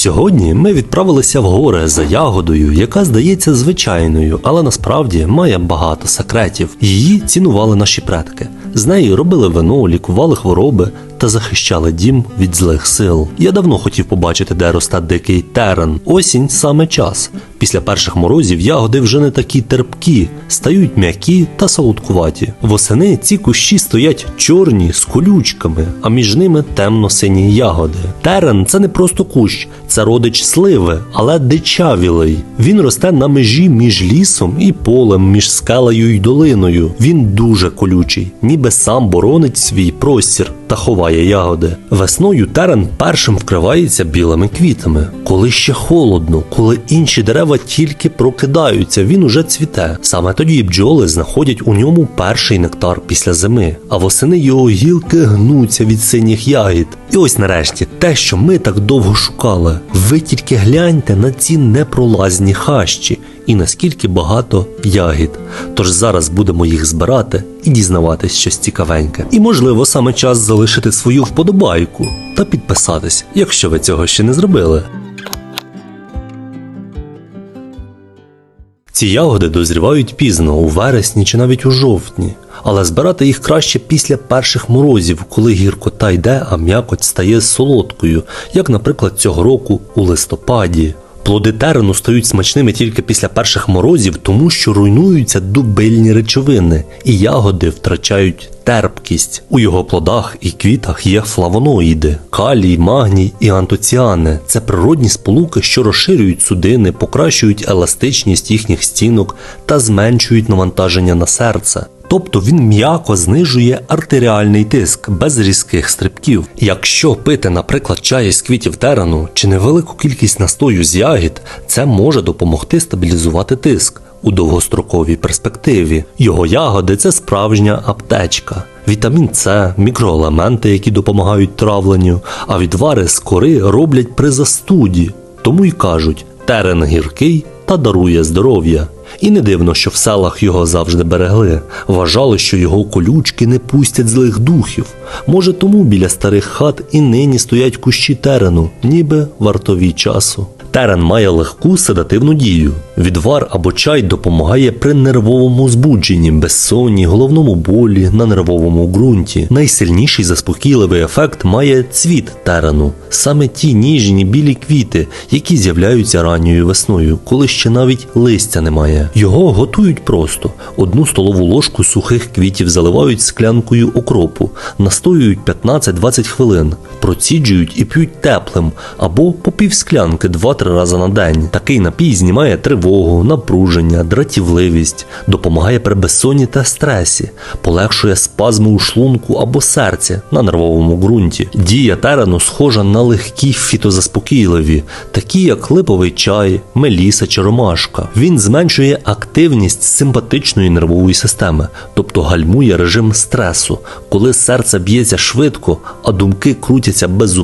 Сьогодні ми відправилися в гори за ягодою, яка здається звичайною, але насправді має багато секретів. Її цінували наші предки. З неї робили вино, лікували хвороби та захищали дім від злих сил. Я давно хотів побачити, де росте дикий терен. Осінь саме час. Після перших морозів ягоди вже не такі терпкі, стають м'які та солодкуваті. Восени ці кущі стоять чорні з колючками, а між ними темно-сині ягоди. Терен це не просто кущ, це родич сливи, але дичавілий. Він росте на межі між лісом і полем, між скелею й долиною. Він дуже колючий, ніби сам боронить свій простір та ховає ягоди. Весною терен першим вкривається білими квітами. Коли ще холодно, коли інші дерева тільки прокидаються, він уже цвіте. Саме тоді бджоли знаходять у ньому перший нектар після зими, а восени його гілки гнуться від синіх ягід. І ось нарешті те, що ми так довго шукали. Ви тільки гляньте на ці непролазні хащі і наскільки багато ягід. Тож зараз будемо їх збирати і дізнаватись щось цікавеньке. І можливо саме час залишити свою вподобайку та підписатись, якщо ви цього ще не зробили. Ці ягоди дозрівають пізно, у вересні чи навіть у жовтні, але збирати їх краще після перших морозів, коли гіркота йде, а м'якоть стає солодкою, як, наприклад, цього року у листопаді. Плоди терену стають смачними тільки після перших морозів, тому що руйнуються дубильні речовини, і ягоди втрачають терпкість. У його плодах і квітах є флавоноїди, калій, магній і антоціани. Це природні сполуки, що розширюють судини, покращують еластичність їхніх стінок та зменшують навантаження на серце. Тобто він м'яко знижує артеріальний тиск без різких стрибків. Якщо пити, наприклад, чай із квітів терену чи невелику кількість настою з ягід, це може допомогти стабілізувати тиск у довгостроковій перспективі. Його ягоди це справжня аптечка. Вітамін С, мікроелементи, які допомагають травленню, а відвари з кори роблять при застуді. Тому й кажуть, терен гіркий та дарує здоров'я. І не дивно, що в селах його завжди берегли. Вважали, що його колючки не пустять злих духів. Може, тому біля старих хат і нині стоять кущі терену, ніби вартові часу. Терен має легку седативну дію. Відвар або чай допомагає при нервовому збудженні, безсонні, головному болі на нервовому ґрунті. Найсильніший заспокійливий ефект має цвіт терену, саме ті ніжні білі квіти, які з'являються ранньою весною, коли ще навіть листя немає. Його готують просто: одну столову ложку сухих квітів заливають склянкою окропу, настоюють 15-20 хвилин, проціджують і п'ють теплим або по пів склянки три рази на день. Такий напій знімає тривогу, напруження, дратівливість, допомагає при безсонні та стресі, полегшує спазми у шлунку або серці на нервовому ґрунті. Дія терену схожа на легкі фітозаспокійливі, такі як липовий чай, меліса чи ромашка. Він зменшує активність симпатичної нервової системи, тобто гальмує режим стресу, коли серце б'ється швидко, а думки крутяться без.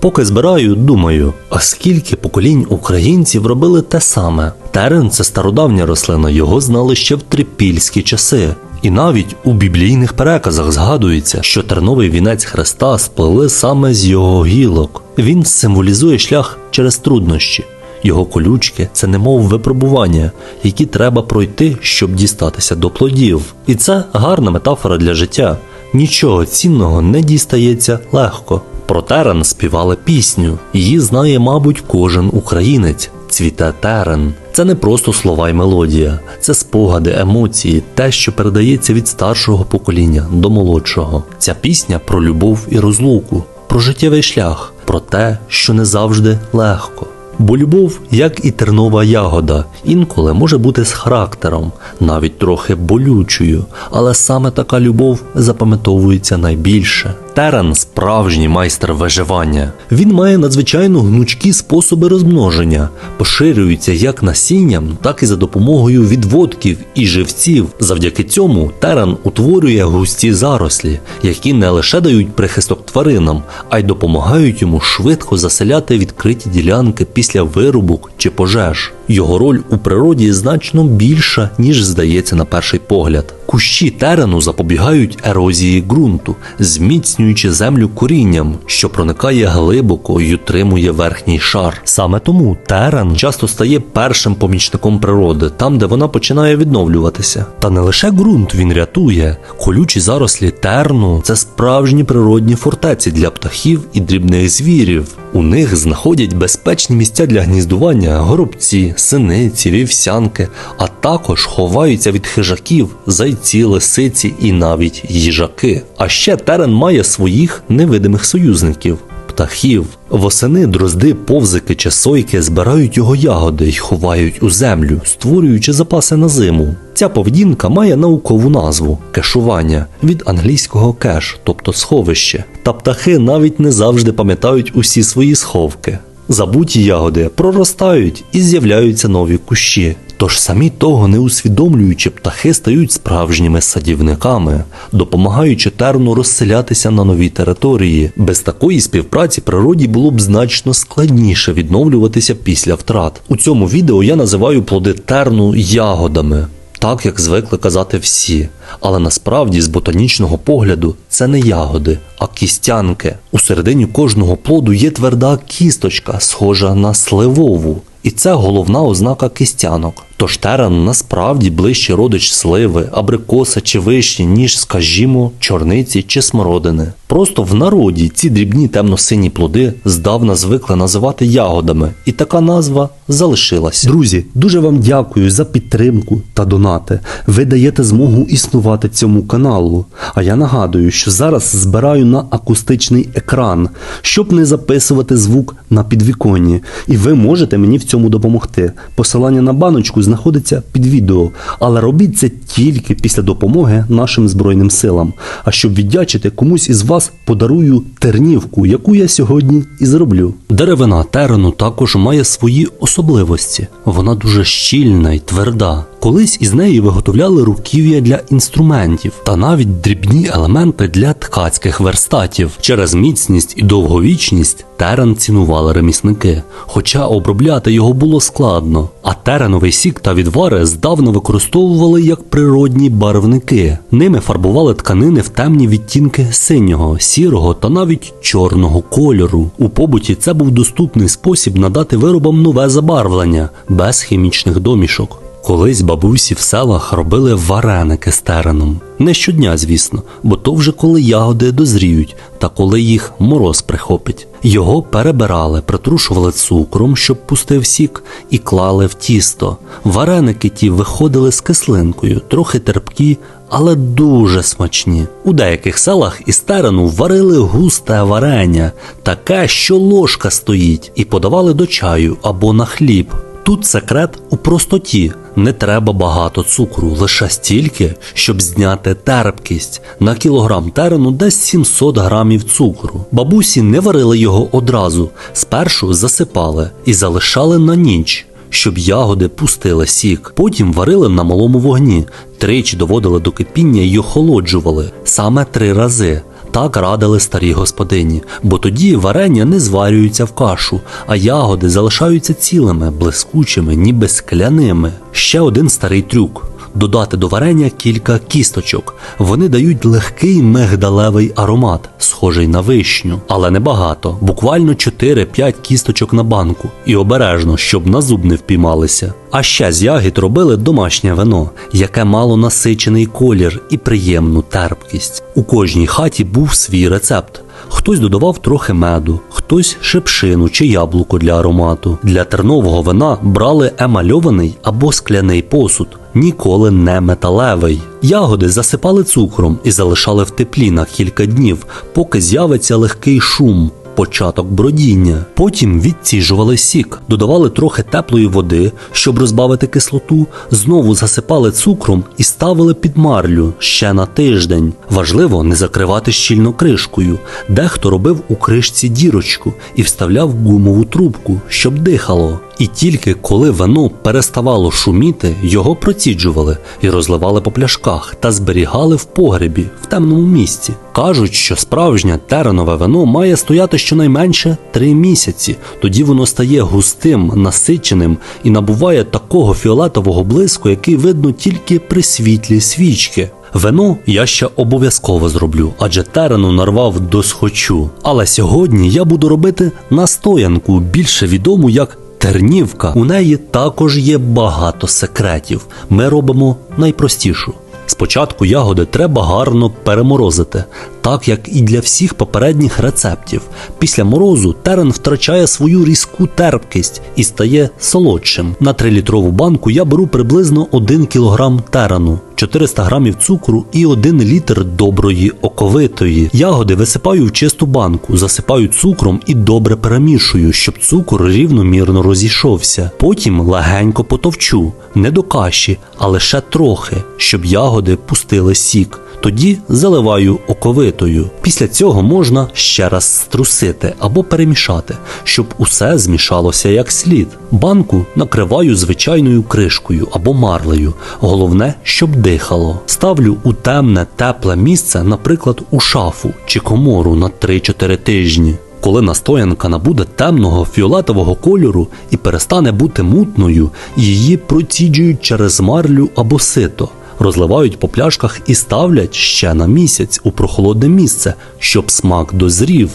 Поки збираю, думаю, а скільки поколінь українців робили те саме. Терен це стародавня рослина, його знали ще в трипільські часи. І навіть у біблійних переказах згадується, що терновий вінець Христа сплели саме з його гілок. Він символізує шлях через труднощі. Його колючки це немов випробування, які треба пройти, щоб дістатися до плодів. І це гарна метафора для життя. Нічого цінного не дістається легко. Про терен співали пісню. Її знає, мабуть, кожен українець. Цвіте терен. Це не просто слова й мелодія, це спогади, емоції, те, що передається від старшого покоління до молодшого. Ця пісня про любов і розлуку, про життєвий шлях, про те, що не завжди легко. Бо любов, як і тернова ягода, інколи може бути з характером, навіть трохи болючою, але саме така любов запам'ятовується найбільше. Терен справжній майстер виживання. Він має надзвичайно гнучкі способи розмноження, поширюється як насінням, так і за допомогою відводків і живців. Завдяки цьому терен утворює густі зарослі, які не лише дають прихисток тваринам, а й допомагають йому швидко заселяти відкриті ділянки після вирубок чи пожеж. Його роль у природі значно більша, ніж здається на перший погляд. Кущі терену запобігають ерозії ґрунту, зміцнюючи землю корінням, що проникає глибоко і утримує верхній шар. Саме тому терен часто стає першим помічником природи, там, де вона починає відновлюватися. Та не лише ґрунт він рятує. Колючі зарослі терну це справжні природні фортеці для птахів і дрібних звірів. У них знаходять безпечні місця для гніздування горобці, синиці, вівсянки, а також ховаються від хижаків, зайці, лисиці і навіть їжаки. А ще терен має своїх невидимих союзників. Птахів восени дрозди, повзики чи сойки збирають його ягоди й ховають у землю, створюючи запаси на зиму. Ця поведінка має наукову назву кешування від англійського кеш, тобто сховище. Та птахи навіть не завжди пам'ятають усі свої сховки. Забуті ягоди проростають і з'являються нові кущі. Тож самі того не усвідомлюючи, птахи стають справжніми садівниками, допомагаючи терну розселятися на нові території. Без такої співпраці природі було б значно складніше відновлюватися після втрат. У цьому відео я називаю плоди терну ягодами. Так як звикли казати всі, але насправді з ботанічного погляду це не ягоди, а кістянки. У середині кожного плоду є тверда кісточка, схожа на сливову, і це головна ознака кістянок. Тож терен насправді ближчий родич сливи, абрикоса чи вишні, ніж, скажімо, чорниці чи смородини. Просто в народі ці дрібні темно-сині плоди здавна звикли називати ягодами, і така назва залишилася. Друзі, дуже вам дякую за підтримку та донати. Ви даєте змогу існувати цьому каналу. А я нагадую, що зараз збираю на акустичний екран, щоб не записувати звук на підвіконні. І ви можете мені в цьому допомогти. Посилання на баночку знаходиться під відео, але робіть це тільки після допомоги нашим Збройним силам. А щоб віддячити комусь із вас, подарую тернівку, яку я сьогодні і зроблю. Деревина терену також має свої особливості. Вона дуже щільна і тверда. Колись із неї виготовляли руків'я для інструментів та навіть дрібні елементи для ткацьких верстатів. Через міцність і довговічність терен цінували ремісники, хоча обробляти його було складно. А тереновий сік та відвари здавна використовували як природні барвники. Ними фарбували тканини в темні відтінки синього, сірого та навіть чорного кольору. У побуті це був доступний спосіб надати виробам нове забарвлення без хімічних домішок. Колись бабусі в селах робили вареники з тереном. Не щодня, звісно, бо то вже коли ягоди дозріють та коли їх мороз прихопить. Його перебирали, притрушували цукром, щоб пустив сік, і клали в тісто. Вареники ті виходили з кислинкою, трохи терпкі, але дуже смачні. У деяких селах із терену варили густе варення, таке, що ложка стоїть, і подавали до чаю або на хліб. Тут секрет у простоті. Не треба багато цукру, лише стільки, щоб зняти терпкість. На кілограм терену десь 700 грамів цукру. Бабусі не варили його одразу, спершу засипали і залишали на ніч. Щоб ягоди пустили сік, потім варили на малому вогні, тричі доводили до кипіння й охолоджували саме три рази. Так радили старі господині, бо тоді варення не зварюються в кашу, а ягоди залишаються цілими, блискучими, ніби скляними. Ще один старий трюк. Додати до варення кілька кісточок. Вони дають легкий мигдалевий аромат, схожий на вишню, але не багато, буквально 4-5 кісточок на банку, і обережно, щоб на зуб не впіймалися. А ще з ягід робили домашнє вино, яке мало насичений колір і приємну терпкість. У кожній хаті був свій рецепт. Хтось додавав трохи меду, хтось шипшину чи яблуко для аромату. Для тернового вина брали емальований або скляний посуд, ніколи не металевий. Ягоди засипали цукром і залишали в теплі на кілька днів, поки з'явиться легкий шум. Початок бродіння. Потім відціжували сік, додавали трохи теплої води, щоб розбавити кислоту, знову засипали цукром і ставили під марлю ще на тиждень. Важливо не закривати щільно кришкою. Дехто робив у кришці дірочку і вставляв гумову трубку, щоб дихало. І тільки коли вино переставало шуміти, його проціджували і розливали по пляшках та зберігали в погребі в темному місці. Кажуть, що справжнє теренове вино має стояти щонайменше три місяці. Тоді воно стає густим, насиченим і набуває такого фіолетового блиску, який видно тільки при світлі свічки. Вино я ще обов'язково зроблю, адже терену нарвав до схочу. Але сьогодні я буду робити настоянку, більше відому як тернівка. У неї також є багато секретів. Ми робимо найпростішу. Спочатку ягоди треба гарно переморозити, так як і для всіх попередніх рецептів. Після морозу терен втрачає свою різку терпкість і стає солодшим. На 3-літрову банку я беру приблизно 1 кг терену, 400 грамів цукру і 1 літр доброї оковитої. Ягоди висипаю в чисту банку, засипаю цукром і добре перемішую, щоб цукор рівномірно розійшовся. Потім легенько потовчу, не до каші, а лише трохи, щоб ягоди пустили сік. Тоді заливаю оковитою. Після цього можна ще раз струсити або перемішати, щоб усе змішалося як слід. Банку накриваю звичайною кришкою або марлею. Головне, щоб дихало. Ставлю у темне, тепле місце, наприклад, у шафу чи комору на 3-4 тижні. Коли настоянка набуде темного фіолетового кольору і перестане бути мутною, її проціджують через марлю або сито розливають по пляшках і ставлять ще на місяць у прохолодне місце, щоб смак дозрів.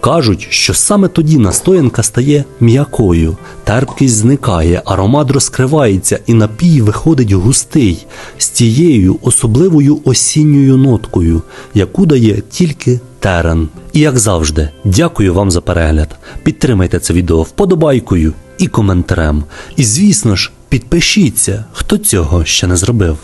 Кажуть, що саме тоді настоянка стає м'якою, терпкість зникає, аромат розкривається і напій виходить густий з тією особливою осінньою ноткою, яку дає тільки терен. І як завжди, дякую вам за перегляд. Підтримайте це відео вподобайкою і коментарем. І звісно ж, підпишіться, хто цього ще не зробив.